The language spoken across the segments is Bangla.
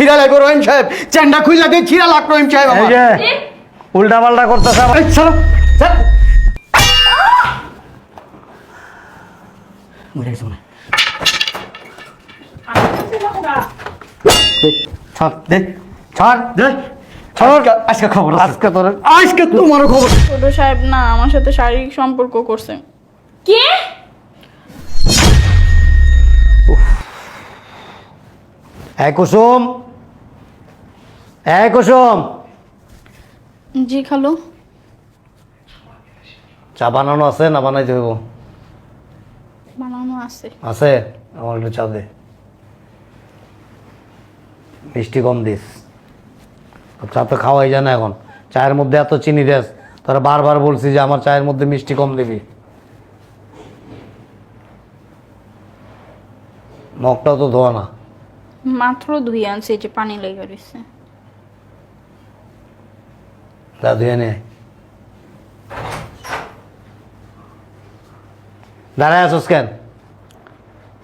ছিঁড়া লাগবে রহিম সাহেব। চ্যান্ডা খুইলা দিয়ে ছিঁড়া লাগবে রহিম সাহেব এই আমার। যে উল্টা পাল্টা করতেছে আবার এই, ছাড়ো, ছাড়। মরে গেছে মনে হয়। দে, ছাড়, দে, ছাড়, দে। আজকে- আজকে খবর আছে। আজকে তোর আজকে তোমারও খবর ছোট সাহেব না আমার সাথে শারীরিক সম্পর্ক করছে। কে? এক কুসুম। এক কুসুম। জি খালু। চা বানানো আছে না বানাইতে হইব? বানানো আছে। আছে? আমার একটু চা দে। মিষ্টি কম দিস। চা তো খাওয়াই যায় না এখন। চায়ের মধ্যে এত চিনি দেস তোরা বারবার বলছি যে আমার চায়ের মধ্যে মিষ্টি কম দিবি। মগটাও তো ধোয়া না। মাত্র ধুই আনছে যে পানি লেগে রয়েছে দা ধুয়ে নে। দাঁড়ায় আসোস কেন?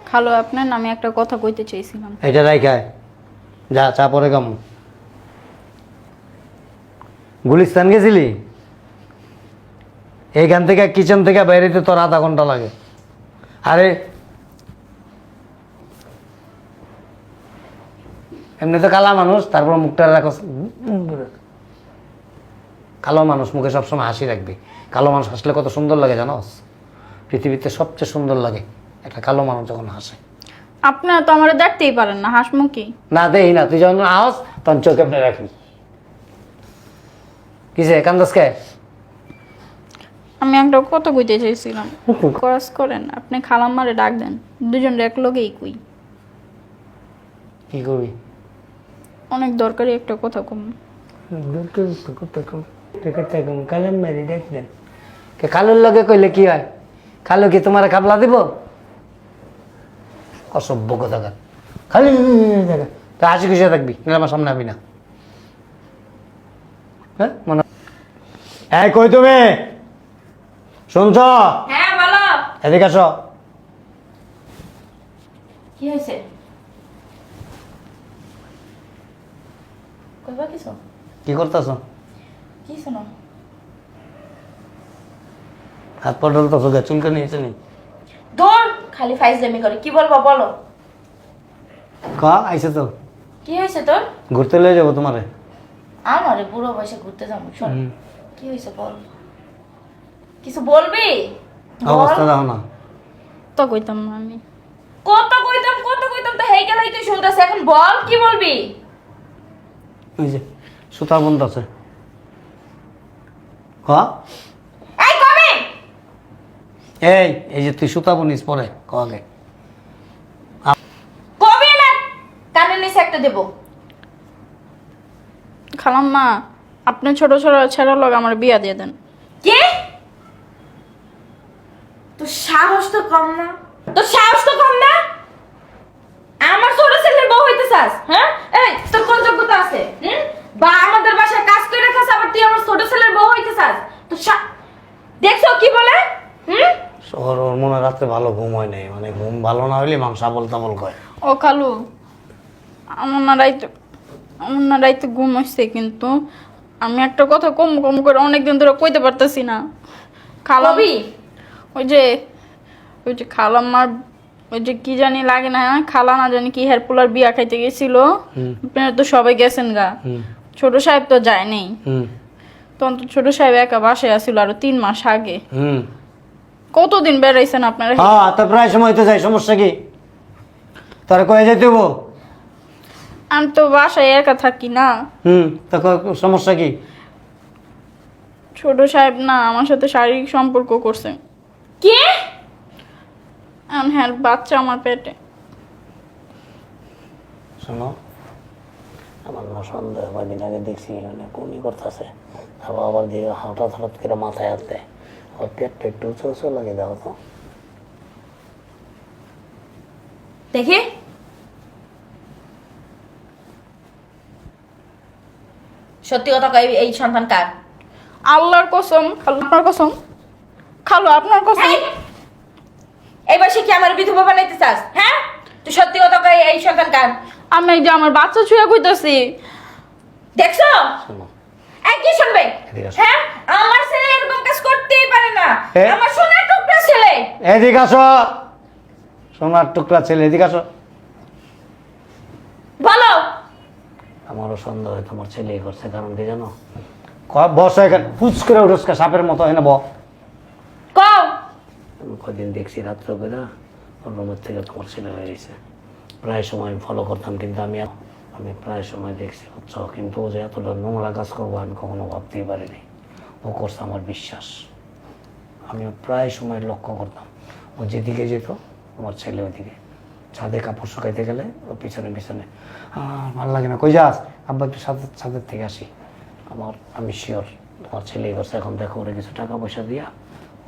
খালো আপনার নামে একটা কথা কইতে চাইছিলাম। এটা রাইখায় যা চা পরে কেমন গুলিস্তান গেছিলি? এইখান থেকে কিচেন থেকে বেরোতে তোর আধা ঘণ্টা লাগে। আরে এমনি তো কালা মানুষ তারপর মুখটা রাখো কালো মানুষ মুখে সবসময় হাসি রাখবি। কালো মানুষ হাসলে কত সুন্দর লাগে জানোস পৃথিবীতে সবচেয়ে সুন্দর লাগে একটা কালো মানুষ যখন হাসে। আপনারা তো আমার দেখতেই পারেন না হাসমুখী না দেই না তুই যখন আওস তখন চোখে আপনি রাখবি। কিসে কান্দাস কে? আমি একটা কথা কইতে চাইছিলাম। করাস করেন আপনি খালাম্মারে ডাক দেন দুজন এক লগেই কই। কি করবি অনেক দরকারি একটা কথা কম। দরকারি একটা কথা কম। কালের মারি দেখবেন। কে কালুর লগে কইলে কি হয়? কালু কি তোমার খাবলা দিব? অসভ্য কথা খালি তা হাসি খুশি থাকবি নাহলে আমার সামনে আবি না। হ্যাঁ? মনে এই কই তুমি? শুনছ? হ্যাঁ বলো। এদিকে আসো। কি হয়েছে? কি করতেছ? কি শোনো? হাত পা চুলকে নিয়েছে নি দূর খালি ফাইজলামি করে। কি বলব বলো। কা আইসে তো। কি হয়েছে তোর? ঘুরতে লয়ে যাব তোমারে। আমারে বুড়ো বয়সে ঘুরতে যাব শোন। কি হয়েছে বল। কিছু বলবি? অবস্থা দেখো না। তো কইতাম না আমি। কত কইতাম কত কইতাম তো হেই গেলাই তুই শুনতেছ এখন বল কি বলবি? ওই যে সুতার বন্ধ আছে ক? এই কবে! এই এই যে তুই সুতা বনিস পরে কবে না কানের নিচে একটা দেবো। খালাম্মা আপনি ছোট ছোট ছেড়া লগ আমার বিয়া দিয়ে দেন। কে? তোর সাহস তো কম না। তোর সাহস তো কম না আমার ছোট ছেলের বউ হইতে চাস হ্যাঁ এই তোর কোন যোগ্যতা আছে হুম বা আমাদের বাসায় কাজ করে খাস আবার তুই আমার ছোট ছেলের বউ হইতে চাস তোর সা- দেখছ কি বলে? হুম? ওর ওর মনে হয় রাত্রে ভালো ঘুম হয় নাই। মানে ঘুম ভালো না হইলে মাংস আবল তাবল কয় ও খালু আমার না রাইতে আমার না রাইতে ঘুম হচ্ছে কিন্তু আমি একটা কথা কম কম করে অনেকদিন ধরে কইতে পারতেছি না। খালাম কবি? ওই যে ওই যে খালাম্মার ওই যে কি জানি লাগে না খালা না জানি কি হেয়ারপুলার বিয়া খাইতে গেছিল। আপনারা তো সবাই গেছেন গা। ছোট সাহেব তো যায় নেই। হুম। তখন তো ছোট সাহেব একা বাসায় আসছিল আরও তিন মাস আগে। হুম। কতদিন বেড়াইছেন আপনারা? হ্যাঁ তো প্রায় সময় তো যাই সমস্যা কি? তোর কয়ে যেতে হব আমি তো বাসায় একা থাকি না। হুম তো ক- সমস্যা কি? ছোট সাহেব না আমার সাথে শারীরিক সম্পর্ক করছে। কে? হ্যাঁ বাচ্চা আমার পেটে। শোনো আমার না সন্দেহ কয়দিন আগে দেখছি মানে কোনি করতেছে। তারপর আবার দিয়ে হঠাৎ হঠাৎ করে মাথায় হাত দেয়। ওর পেটটা একটু উঁচু উঁচু লাগে দেখো তো। দেখি। সত্যি কথা কই এই সন্তান কার? আল্লাহর কসম খালু আপনার কসম? খালু আপনার কসম? এই, এই বয়সে কি আমার বিধবা বানাইতে চাস? হ্যাঁ? তুই সত্যি কথা কই এই সন্তান কার? আমি এই যে আমার বাচ্চা ছুঁয়ে কইতাছি। দেখছ? শোনো। এই কি শুনবে? এদিকে আসো। হ্যাঁ আমার ছেলে এরকম কাজ করতেই পারে না। এ? আমার সোনার টুকরা ছেলে। এদিকে আসো। সোনার টুকরা ছেলে এদিকে আসো। বলো। আমারও সন্দেহ হয় তোমার ছেলেই করছে কারণ কি জানো? ক- বসো এখানে ফুচ করে উঠোসকা সাপের মতো এনে ব কও। আমি কদিন দেখছি রাত্রে বেলা ওর রুমের থেকে তোমার ছেলে হয়ে গেছে। প্রায় সময় ফলো করতাম, কিন্তু আমি আমি প্রায় সময় দেখছি বুঝছ কিন্তু ও যে এতটা নোংরা কাজ করব, আমি কখনো ভাবতেই পারিনি। ও করছে আমার বিশ্বাস। আমি প্রায় সময় লক্ষ্য করতাম, ও যেদিকে যেত, আমার ছেলে ওইদিকে। ছাদে কাপড় শুকাইতে গেলে ও পিছনে পিছনে আর ভালো লাগে না, কই যাস? আব্বা একটু ছাদের ছাদের থেকে আসি। আমার আমি শিওর তোমার ছেলেই করছে। এখন দেখো, ওরে কিছু টাকা পয়সা দিয়া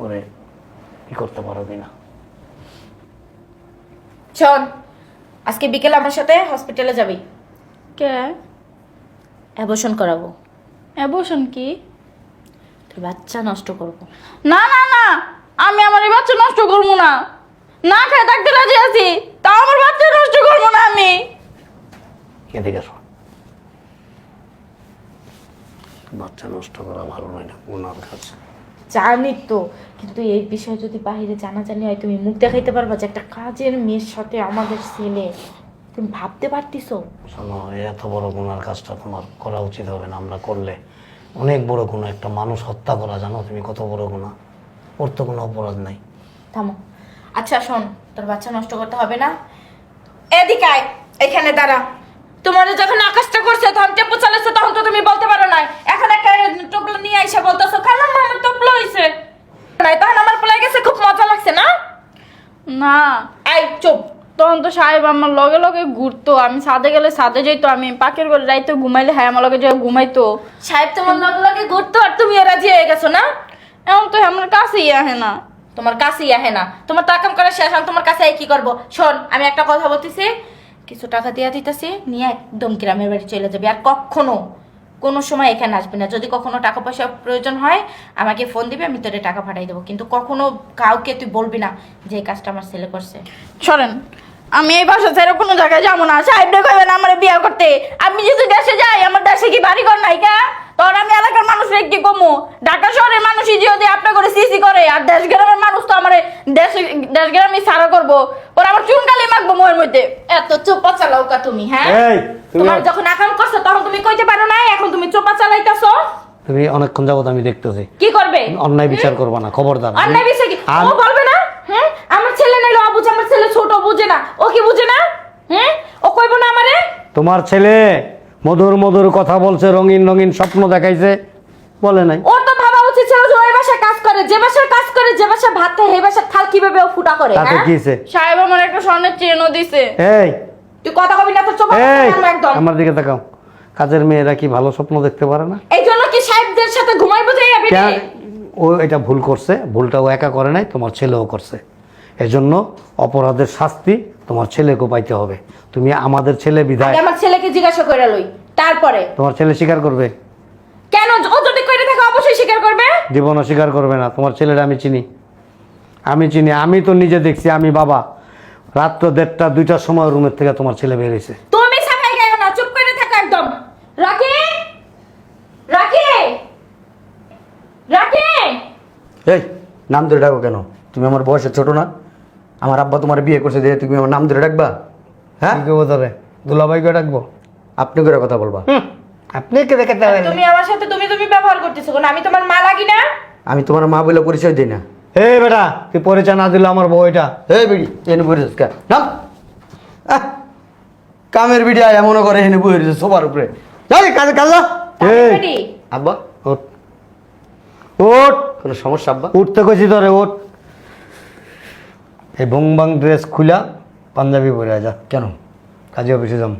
ওরে কি করতে পারো কিনা। শোন আজকে বিকেলে আমার সাথে হসপিটালে যাবি। কে? অ্যাবর্শন করাবো। অ্যাবর্শন কি? তোর বাচ্চা নষ্ট করব। না না না আমি আমার এই বাচ্চা নষ্ট করব না। না খাই থাকতে রাজি আছি তা আমার বাচ্চা নষ্ট করব না আমি। এদিকে আসো বাচ্চা নষ্ট করা ভালো নয় না ওনার কাছে। জানি তো কিন্তু এই বিষয়ে যদি বাইরে জানা জানি হয় তুমি মুখ দেখাইতে পারবা যে একটা কাজের মেয়ের সাথে আমাদের ছেলে। তুমি ভাবতে পারতিস? শোনো এত বড় গুনার কাজটা তোমার করা উচিত হবে না আমরা করলে। অনেক বড় গুণা একটা মানুষ হত্যা করা জানো তুমি কত বড় গুণা। ওর তো কোনো অপরাধ নাই। থামো। আচ্ছা শোন তোর বাচ্চা নষ্ট করতে হবে না। এদিকে আয় এখানে দাঁড়া। তোমার যখন আকাশটা করছে তখন টেম্পো চালাচ্ছে তখন তো তুমি বলতে পারো না এখন একটা টোপলো নিয়ে এসে বলতেছো খালাম আমার টোপলো হইছে। নাই তখন আমার পোলাই গেছে খুব মজা লাগছে না? না। আই চুপ। তখন তো সাহেব আমার লগে লগে ঘুরতো। আমি সাদে গেলে সাদে যাইতো আমি পাকের ঘরে রাইতে ঘুমাইলে হ্যাঁ আমার লগে যাই ঘুমাইতো। সাহেব তোমার লগে লগে ঘুরতো আর তুমি রাজি হয়ে গেছো না? এমন তো আমার কাছেই আহে না। তোমার কাছেই আহে না। তোমার তো কাম করে শেষ আমি তোমার কাছে কি করব? শোন আমি একটা কথা বলতেছি। কিছু টাকা দিয়ে দিতেছি, নিয়ে একদম গ্রামের বাড়ি চলে যাবে। আর কখনো, কোনো সময় এখানে আসবে না। যদি কখনো টাকা পয়সা প্রয়োজন হয়, আমাকে ফোন দিবে, আমি তোরে টাকা পাঠাই দেবো। কিন্তু কখনো কাউকে তুই বলবি না যে, এই কাজটা আমার ছেলে করছে। সরেন আমি এই বাসা ছেড়ে কোনো জায়গায় যাব না। সাহেব রে কইবেন আমার বিয়ে করতে। আমি যদি দেশে যাই আমার দেশে কি বাড়ি ঘর নাই কা? তখন আমি এলাকার মানুষ কি কমু? ঢাকা শহরের মানুষই যদি আপনি করে সিসি করে আর দেশ গ্রামের মানুষ তো আমার দেশ দেশ গ্রামে সারা করব। ওরা আমার চুনকালি মাখবো মোয়ের মধ্যে। এত চোপা চালাও কা তুমি হ্যাঁ? তোমার যখন আকাম করছ তখন তুমি কইতে পারো না এখন তুমি চোপা চালাইতাছো? তুমি অনেকক্ষণ যাবত আমি দেখতেছি। কি করবে? অন্যায় বিচার করবা না খবরদার। অন্যায় বিষয় কি? ও আমার ছেলে নাইলো অবুঝ আমার ছেলে ছোট বুঝে না। ও কি বুঝে না? হ্যাঁ ও কইবো না আমারে? তোমার ছেলে মধুর মধুর কথা বলছে রঙিন রঙিন স্বপ্ন দেখাইছে বলে নাই। ওর তো ভাবা উচিত ছিল যে ওই বাসায় কাজ করে। যে বাসায় কাজ করে যে বাসায় ভাত খায় সেই বাসায় থাল কীভাবে ও ফুটা করে তাতে হ্যাঁ? কিছে সাহেব আমার একটা স্বর্ণের চেনও দিছে। এই। তুই কথা কবি না তো চোখ এই একদম। আমার দিকে তাকাও। কাজের মেয়েরা কি ভালো স্বপ্ন দেখতে পারে না? এই জন্য কি সাহেবদের সাথে ঘুমাইবো যাই কেন? ও এটা ভুল করছে ভুলটা ও একা করে নাই তোমার ছেলেও করছে। এজন্য অপরাধের শাস্তি তোমার ছেলেকে পাইতে হবে। তুমি আমাদের ছেলে বিধায় আমার ছেলেকে জিজ্ঞাসা করে লই। তারপরে? তোমার ছেলে স্বীকার করবে? কেন? ও যদি কইরে থাকে অবশ্যই স্বীকার করবে। জীবন অস্বীকার করবে না। তোমার ছেলেটা আমি চিনি। আমি চিনি। আমি তো নিজে দেখছি আমি বাবা। রাত্র দেড়টা দুইটার সময় রুমের থেকে তোমার ছেলে বেরিয়েছে তুমি সাফাই গায় না চুপ করে থাকো একদম। রাখি? রাখি? রাখি? এই নাম ধরে ডাকো কেন? তুমি আমার বয়সে ছোট না? আমার আব্বা তোমার বিয়ে করছে যে তুমি আমার নাম ধরে ডাকবা? হ্যাঁ? কি করব তবে দুলাভাইকে ডাকবো? আপনি করে কথা বলবা। আপনি কে দেখাতে পারেন তুমি আমার সাথে তুমি তুমি ব্যবহার করতেছো কোন? আমি তোমার মা লাগি না? আমি তোমার মা বলে পরিচয় দিই না। এই বেটা তুই পরিচয় না দিলে আমার বউ এটা। এই বিড়ি এনে বই রয়েছে নাম। আহ, কামের বিড়ি আয় মনে করে এনে বই রয়েছে সবার উপরে। যাই কাজে কাজ যা। এই। রেডি আব্বা। ওঠ ওঠ। কোনো সমস্যা আব্বা? উঠতে কইছি তোরে ওঠ। এই বং বাং ড্রেস খুলা পাঞ্জাবি পরে যা। কেন? কাজে অফিসে যাম।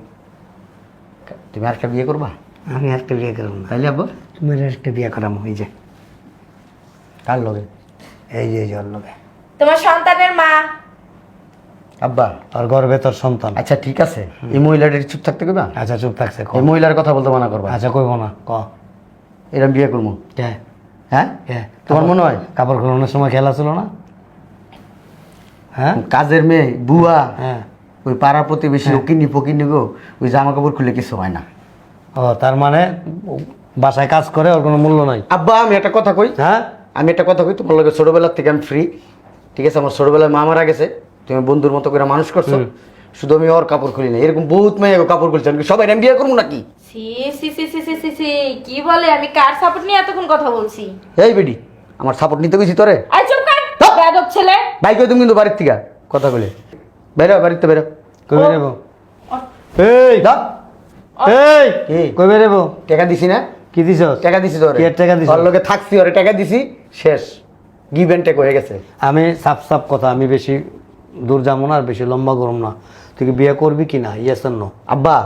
তুমি আরেকটা বিয়ে করবা? আমি একটা বিয়ে করব না। তাইলে আব্বা? তুমি একটা বিয়ে করাম এই যে। কার লগে? এই যে এই যে ওর লগে। তোমার সন্তানের মা। আব্বা আর গর্বে তোর সন্তান। আচ্ছা ঠিক আছে। এই মহিলাটা চুপ থাকতে কইবা? আচ্ছা চুপ থাকছে এই মহিলার কথা বলতে মানা করবা। আচ্ছা কইব না। ক। এরম বিয়ে করব হ্যাঁ? হ্যাঁ তোমার মনে হয়? কাপড় খোলানোর সময় খেলা ছিল না? হ্যাঁ? কাজের মেয়ে বুয়া হ্যাঁ। ওই পাড়া প্রতিবেশী ওকিনি ফকিনি গো ওই জামা কাপড় খুলে কিছু হয় না। ও তার মানে বাসায় কাজ করে ওর কোনো মূল্য নাই। আব্বা আমি একটা কথা কই? হ্যাঁ? আমি একটা কথা কই তোমার লগে ছোটবেলার থেকে আমি ফ্রি ঠিক আছে আমার ছোটবেলায় মা মারা গেছে তুমি বন্ধুর মতো করে মানুষ করছ। শুধু আমি ওর কাপড় খুলি না এরকম বহুত মেয়ে কাপড় খুলছে। আমি সবাই আমি বিয়ে করব নাকি? সি সি সি সি সি সি সি কি বলে? আমি কার সাপোর্ট নিয়ে এতক্ষণ কথা বলছি? এই বেডি আমার সাপোর্ট নিতে গেছি তোরে। হ্যাঁ। বেয়াদব ছেলে। ভাই কই তুমি কিন্তু বাড়ির থেকে? কথা বলে বেরো বাড়িতে বেরো। কই বেরেব এই এই কি? কই বেরেব টাকা দিছি না? কি দিছ টাকা দিছি তোরে। কি টাকা দিছো? ওর লগে থাকছি ওরে টাকা দিছি। শেষ। গিভ এন্ড টেক হয়ে গেছে। আমি সাপ সাপ কথা আমি বেশি দূর যাব না আর বেশি লম্বা গরম না। তুই কি বিয়ে করবি কি না? ইয়েস নো আব্বা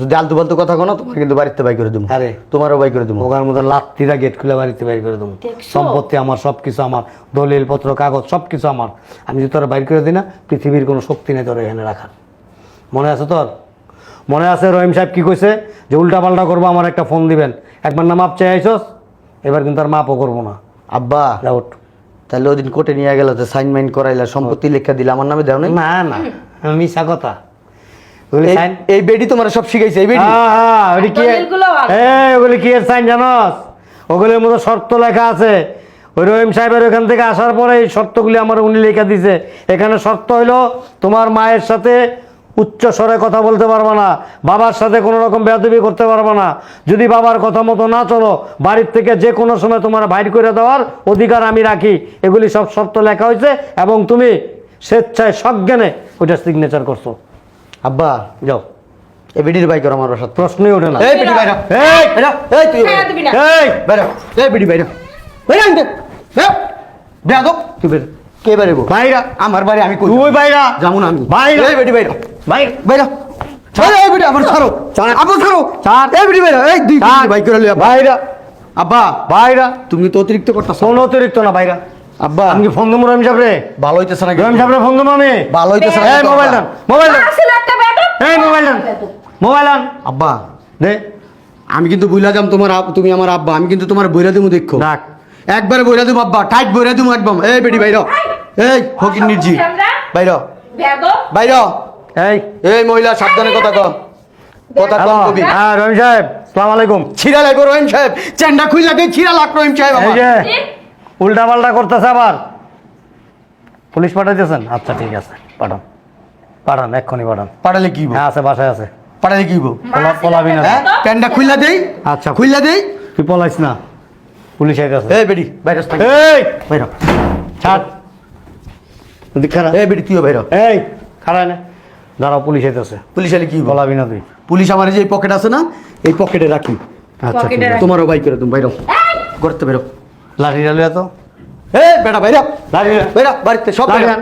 যদি আলতু ফালতু কথা কোনো তোমার কিন্তু বাড়িতে বাই করে দেবো আরে। তোমারও বাই করে দেবো ওখার মধ্যে লাত্তিরা গেট খুলে বাড়িতে বাই করে দেবো সম্পত্তি আমার সব কিছু আমার দলিল পত্র কাগজ সব কিছু আমার। আমি যদি তোরা বাইর করে দিই না পৃথিবীর কোনো শক্তি নেই তোর এখানে রাখার। মনে আছে তোর? মনে আছে রহিম সাহেব কি কইছে? যে উল্টা পাল্টা করব আমার একটা ফোন দিবেন। একবার না মাপ চাই আইসস এবার কিন্তু আর মাপও করব না। আব্বা ডাউট তাহলে ওদিন কোর্টে নিয়ে গেল তো সাইন মাইন করাইলা সম্পত্তি লেখা দিলে। আমার নামে দেও নাই? না না মিশা কথা। এই- বেডি তোমার সব শিখাইছে এই বেডি? হ্যাঁ, হ্যাঁ, ওগুলি কি এই, ওগুলি কি এর সাইন জানোস? ওগুলির মধ্যে শর্ত লেখা আছে। ওই রহিম সাহেবের ওখান থেকে আসার পরে এই শর্তগুলি আমার উনি লেখা দিছে। এখানে শর্ত হইল তোমার মায়ের সাথে উচ্চ স্বরে কথা বলতে পারবে না বাবার সাথে কোনো রকম বেয়াদবি করতে পারবে না। যদি বাবার কথা মতো না চলো বাড়ির থেকে যে কোনো সময় তোমার বাইর করে দেওয়ার অধিকার আমি রাখি। এগুলি সব শর্ত লেখা হয়েছে এবং তুমি স্বেচ্ছায় সজ্ঞানে ওইটা সিগনেচার করছ। আব্বা যাও। এই বিডির বাই করো আমার সাথে প্রশ্নই ওঠে না। এই বেডি বাইরা এই বাইরা এই তুই এই বাইরা। এই বেডি বাইরা। বাইরা আনতে। বেয়াদ তুই বের। কে বাইরেবো বাইরা। আমার বাড়ি আমি কই তুই বাইরা। না আমি। বাইরা। এই বেডি বাইরা। বাইরা। বাইরা। ছাড়ো। এই বেডি আমার ছাড়ো। আবার ছাড়ো। ছাড়। এই বেডি বাইরা। এই দুই ছাড়। করে লিয়া বাইরা। আব্বা বাইরা। তুমি তো অতিরিক্ত করতেছ। অতিরিক্ত না বাইরা। আব্বা। আমি ফোন দেবো রহিম সাহেব রে ভালো হইতেছে না রহিম সাহেব রে ফোন দেবো আমি? ভালো হইতেছে না এই মোবাইল মোবাইল এই মোবাইল মোবাইল আব্বা দে। আমি কিন্তু বইলা যাম তোমার তুমি আমার আব্বা আমি কিন্তু তোমার বইরা দিমু দেখো। ডাক একবারে বইরা দিমু আব্বা টাইট বইরা দিমু একদম। এই বেটি বাইরা এই ফকির নির্জি। বাইরা বেয়াদব এই। এই মহিলা সাবধানে কথা কম কথা কম কবি। হ্যাঁ রহিম সাহেব সালাম আলাইকুম। ছিড়া লাগো রহিম সাহেব। চেন্ডা খুই লাগে ছিড়া লাগ রহিম সাহেব এই আমার। উল্টা পাল্টা করতেছে আবার। পুলিশ পাঠাইতেছেন? আচ্ছা ঠিক আছে পাঠান। পাঠান এক্ষুনি পাঠান। পাঠালে কি হ্যাঁ আছে বাসায় আছে। পাঠালে কি পোলাবি না। হ্যাঁ প্যান্ডা খুইলা দেই। আচ্ছা। খুইলা দেই। তুই পলাইস না। পুলিশ আইতাছে। এই বেডি বাইরে থাক এই! বাইরে ছাড়। তুই খারাপ এই বেডি তুইও বাইরে এই খারাপ না। দাঁড়াও পুলিশ আইতাছে। পুলিশ আলে কি বলাবি না তুই। পুলিশ আমার এই যে পকেট আছে না এই পকেটে রাখি। আচ্ছা তোমারও বাই করে তুমি বাইরে করতে বেরো লাঠি ডালিয়া তো এই বেটা বাইরে লাঠি বাইরে বাড়িতে সব বাইরে।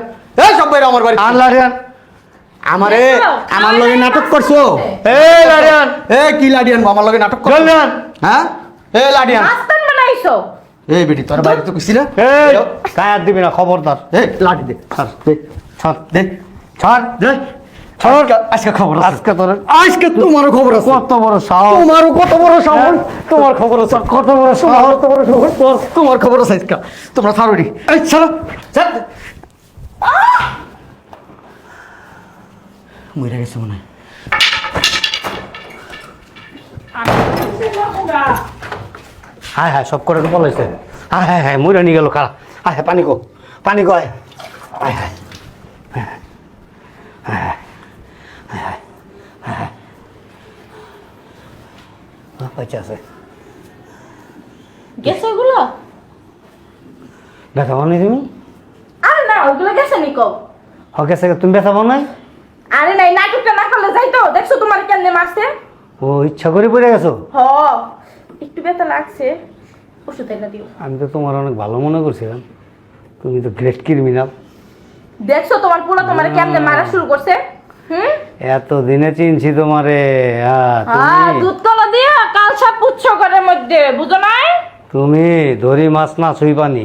এই সব বাইরে আমার বাড়ি আন লাঠিয়ান আমারে আমার লগে নাটক করছ? এই লাঠিয়ান এই কি লাডিয়ান আমার লগে নাটক করছ? জলদিয়ান হ্যাঁ? এই লাডিয়ান আস্তান বানাইছো এই বেটি তোর বাইরে তো কইছি না? বেরো। কায়ার দিবি না খবরদার। এই লাঠি দে ছাড় দে। ছাড়। দে। ছাড়। দে। ছাড়। আজকে খবর আজকে তোর আজকে তোমারও খবর আছে। কত বড় সাহস। তোমারও কত বড় সাহস। তোমার খবর আছে। কত বড় সাহস। কত বড় খবর। তোমার খবর আছে আজকে। তোমরা ছাড়ো এই ছাড়ো। মরে গেছে মনে হয়। হায় হায় সব করে পলাইছে হায় হায় হায় মরে নিয়ে গেল খারাপ হায় হায় পানি কো। পানি কয় হায়। হায়। বাচ্চা আছে। গেছে ওগুলো? ব্যথা পাও নাই তুমি? আরে না ওগুলো গেছে নি কও হ গেছে তুমি ব্যথা পাও নাই? আরে নাই নাটকটা না করলে যাইতো। দেখছ তোমার কেমনে মারছে? ও ইচ্ছা করে পড়ে গেছো? হ একটু ব্যথা লাগছে। ওষুধ এনে দিও। আমি তো তোমার অনেক ভালো মনে করছিলাম। তুমি তো গ্রেট ক্রিমিনাল দেখছ তোমার পোলা তোমার কেমনে মারা শুরু করছে? হুম? এত দিনে চিনছি তোমারে। হ্যাঁ, দুধ কলা দিয়া কাল সাপ পুচ্ছ ঘরের মধ্যে বুঝো নাই? তুমি ধরি মাছ না ছুই পানি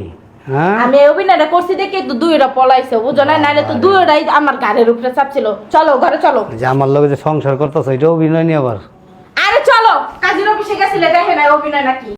হ্যাঁ? আমি অভিনয়টা করছি দেখে তো দুইটা পলাইছে বুঝো নাই? নাইলে তো দুইটাই আমার গাড়ির উপরে চাপছিল। চলো ঘরে চলো। যে আমার লগে যে সংসার করতো এটা অভিনয় নিয়ে আবার। আরে চলো কাজের অফিসে গেছিলে দেখে নাই অভিনয় নাকি?